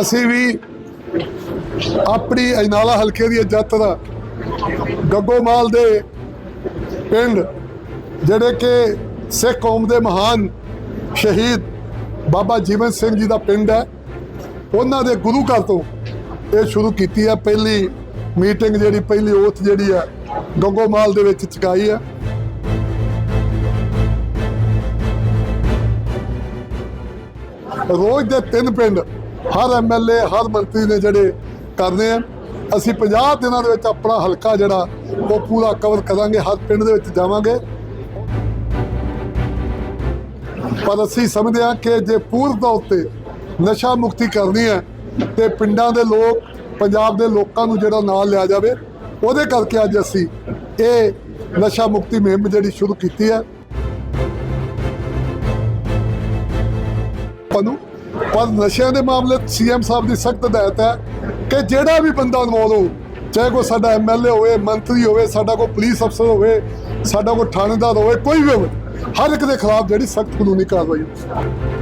ਅਸੀਂ ਵੀ ਆਪਣੀ ਅਜਨਾਲਾ ਹਲਕੇ ਦੀ ਯਾਤਰਾ ਗੱਗੋਮਾਲ ਦੇ ਪਿੰਡ, ਜਿਹੜੇ ਕਿ ਸਿੱਖ ਕੌਮ ਦੇ ਮਹਾਨ ਸ਼ਹੀਦ ਬਾਬਾ ਜੀਵਨ ਸਿੰਘ ਜੀ ਦਾ ਪਿੰਡ ਹੈ, ਉਹਨਾਂ ਦੇ ਗੁਰੂ ਘਰ ਤੋਂ ਇਹ ਸ਼ੁਰੂ ਕੀਤੀ ਹੈ। ਪਹਿਲੀ ਮੀਟਿੰਗ ਜਿਹੜੀ, ਪਹਿਲੀ ਓਥ ਜਿਹੜੀ ਹੈ ਗੱਗੋਮਾਲ ਦੇ ਵਿੱਚ ਚੁਕਾਈ ਹੈ। ਰੋਜ਼ ਦੇ ਤਿੰਨ ਪਿੰਡ ਹਰ ਐਮਐਲਏ ਹਰ ਮੰਤਰੀ ਨੇ ਜਿਹੜੇ ਕਰਨੇ ਆ। ਅਸੀਂ 50 ਦਿਨਾਂ ਦੇ ਵਿੱਚ ਆਪਣਾ ਹਲਕਾ ਜਿਹੜਾ, ਉਹ ਪੂਰਾ ਕਵਰ ਕਰਾਂਗੇ, ਹਰ ਪਿੰਡ ਦੇ ਵਿੱਚ ਜਾਵਾਂਗੇ। ਪਰ ਅਸੀਂ ਸਮਝਦੇ ਹਾਂ ਕਿ ਜੇ ਪੂਰਨ ਤੌਰ ਤੇ ਨਸ਼ਾ ਮੁਕਤੀ ਕਰਨੀ ਹੈ, ਤੇ ਪਿੰਡਾਂ ਦੇ ਲੋਕ, ਪੰਜਾਬ ਦੇ ਲੋਕਾਂ ਨੂੰ ਜਿਹੜਾ ਨਾਲ ਲਿਆ ਜਾਵੇ, ਉਹਦੇ ਕਰਕੇ ਅੱਜ ਅਸੀਂ ਇਹ ਨਸ਼ਾ ਮੁਕਤੀ ਮੁਹਿੰਮ ਜਿਹੜੀ ਸ਼ੁਰੂ ਕੀਤੀ ਹੈ। ਆਪਾਂ ਨੂੰ ਪਰ ਨਸ਼ਿਆਂ ਦੇ ਮਾਮਲੇ ਸੀਐਮ ਸਾਹਿਬ ਦੀ ਸਖਤ ਹਦਾਇਤ ਹੈ ਕਿ ਜਿਹੜਾ ਵੀ ਬੰਦਾ ਇਨਵੋਲ ਹੋ ਚਾਹੇ ਕੋਈ ਸਾਡਾ ਐਮਐਲਏ ਹੋਵੇ, ਮੰਤਰੀ ਹੋਵੇ, ਸਾਡਾ ਕੋਈ ਪੁਲਿਸ ਅਫਸਰ ਹੋਵੇ, ਸਾਡਾ ਕੋਈ ਥਾਣੇਦਾਰ ਹੋਵੇ, ਕੋਈ ਵੀ ਹੋਵੇ, ਹਰ ਇੱਕ ਦੇ ਖਿਲਾਫ ਜਿਹੜੀ ਸਖਤ ਕਾਨੂੰਨੀ ਕਾਰਵਾਈ ਹੋਵੇ